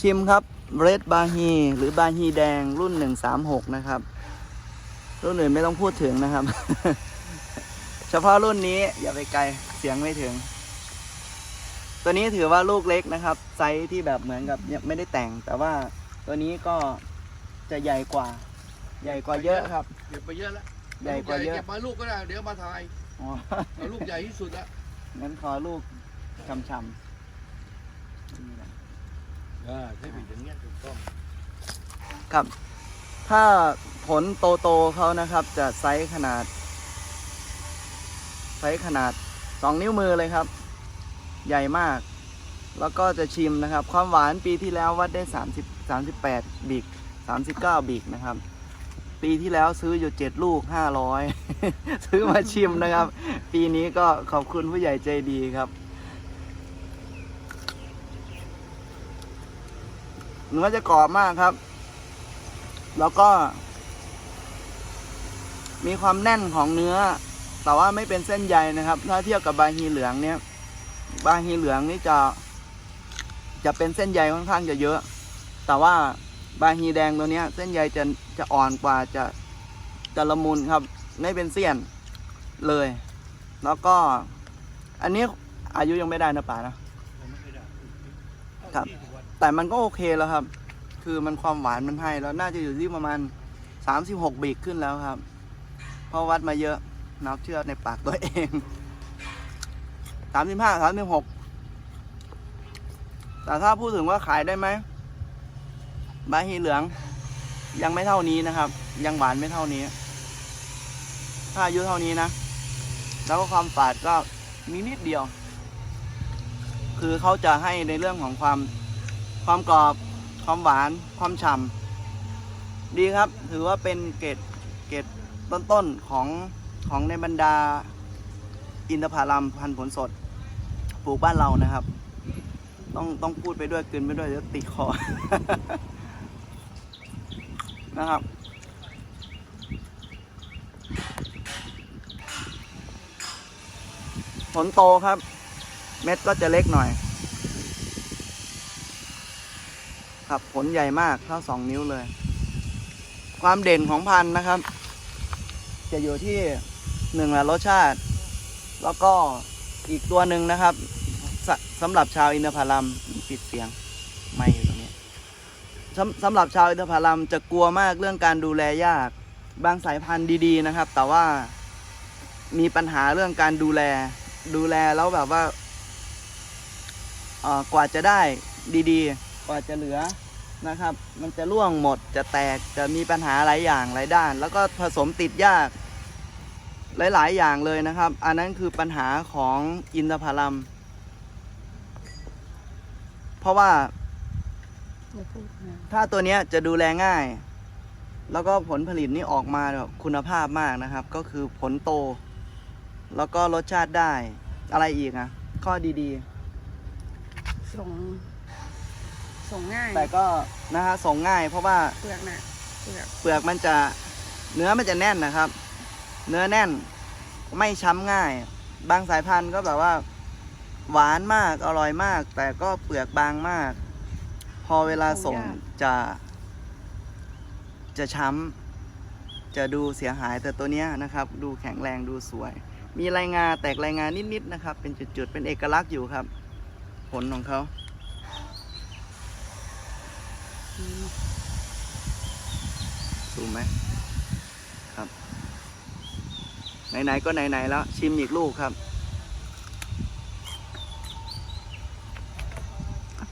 ชิมครับเรดบาฮีหรือบาฮีแดงรุ่น 136 นะครับ รุ่นอื่นไม่ต้องพูดถึงนะครับ เฉพาะรุ่นนี้อย่าไปไกลเสียงไม่ถึง ตัวนี้ถือว่าลูกเล็กนะครับ ไซส์ที่แบบเหมือนกับยังไม่ได้แต่ง แต่ว่าตัวนี้ก็จะใหญ่กว่า ใหญ่กว่าเยอะครับเก็บไปเยอะแล้วใหญ่กว่าเยอะเก็บมาลูกก็ได้เดี๋ยวมาถ่ายอ๋อเอาลูกใหญ่ที่สุดละงั้นขอลูกช้ำๆนี่นะ อ่าใช่ไหมอย่างเงี้ยถูกต้องครับ ถ้าผลโตโตๆเขานะครับ จะไซส์ขนาด ไซส์ขนาด2นิ้วมือเลยครับ ใหญ่มาก แล้วก็จะชิมนะครับ ความหวานปีที่แล้ววัดได้30 38บิก39บิกนะครับ ปีที่แล้วซื้ออยู่7ลูก 500 ซื้อมาชิมนะครับ ปีนี้ก็ขอบคุณผู้ใหญ่ใจดีครับ เนื้อจะกรอบมากครับ แล้วก็ มีความแน่นของเนื้อ แต่ว่าไม่เป็นเส้นใยนะครับ ถ้าเทียบกับบาฮีเหลืองเนี่ย บาฮีเหลืองนี่จะจะเป็นเส้นใยค่อนข้างจะเยอะ แต่ว่าบาฮีแดงตัวเนี้ย เส้นใยจะจะอ่อนกว่าจะจะละมุนครับ ไม่เป็นเสี้ยนเลย แล้วก็ อันนี้อายุยังไม่ได้นะป่านะครับ แต่มันก็โอเคแล้วครับ คือมันความหวานมันให้แล้วน่าจะอยู่ที่ประมาณ 36บีกขึ้นแล้วครับ เพราะวัดมาเยอะนับเชื่อในปากตัวเอง35 36แต่ถ้าพูดถึงว่าขายได้ไหมบาฮีเหลือง ยังไม่เท่านี้นะครับ ยังหวานไม่เท่านี้ ถ้าอายุเท่านี้นะ แล้วก็ความฝาดก็มีนิดเดียว คือเขาจะให้ในเรื่องของความ ความกรอบ ความหวาน ความฉ่ำดีครับ ถือว่าเป็นเกรดเกรดต้นๆของของในบรรดาอินทผลัมพันธุ์ผลสด ปลูกบ้านเรานะครับ ต้องต้องพูดไปด้วยกลืนไปด้วยเดี๋ยวติดคอ นะครับผลโตครับ เม็ดก็จะเล็กหน่อย ครับผลใหญ่มากเท่าสองนิ้วเลย ความเด่นของพันธุ์นะครับ จะอยู่ที่หนึ่งละรสชาติ แล้วก็อีกตัวหนึ่งนะครับสสำหรับชาวอินทผลัมปิดเสียงไม่อยู่ตรงนี้สำสำหรับชาวอินทผลัมจะกลัวมากเรื่องการดูแลยาก บางสายพันธุ์ดีๆนะครับ แต่ว่ามีปัญหาเรื่องการดูแล ดูแลแล้วแบบว่ากว่าจะได้ดีๆ กว่าจะเหลือนะครับ มันจะร่วงหมดจะแตกจะมีปัญหาหลายอย่างหลายด้าน แล้วก็ผสมติดยากหลาย ๆ อย่างเลยนะครับ อันนั้นคือปัญหาของอินทผลัม เพราะว่า ถ้าตัวเนี้ยจะดูแลง่าย แล้วก็ผลผลิตนี่ออกมาคุณภาพมากนะครับ ก็คือผลโต แล้วก็รสชาติได้อะไรอีกอะข้อดีส่ง ส่งง่ายๆแต่ก็นะฮะส่งง่าย เพราะว่าเปลือกน่ะเปลือกเปลือกมันจะเนื้อมันจะแน่นนะครับ เนื้อแน่นไม่ช้ำง่าย บางสายพันธุ์ก็แบบว่า หวานมากอร่อยมาก แต่ก็เปลือกบางมาก พอเวลาส่งจะ จะช้ำจะดูเสียหายแต่ตัวเนี้ยนะครับ ดูแข็งแรงดูสวย มีรายงานแตกรายงานนิดๆนะครับ เป็นจุดๆเป็นเอกลักษณ์อยู่ครับ ผลของเขา อืมถูไหมครับ ไหนๆก็ไหนๆแล้ว ชิมอีกลูกครับ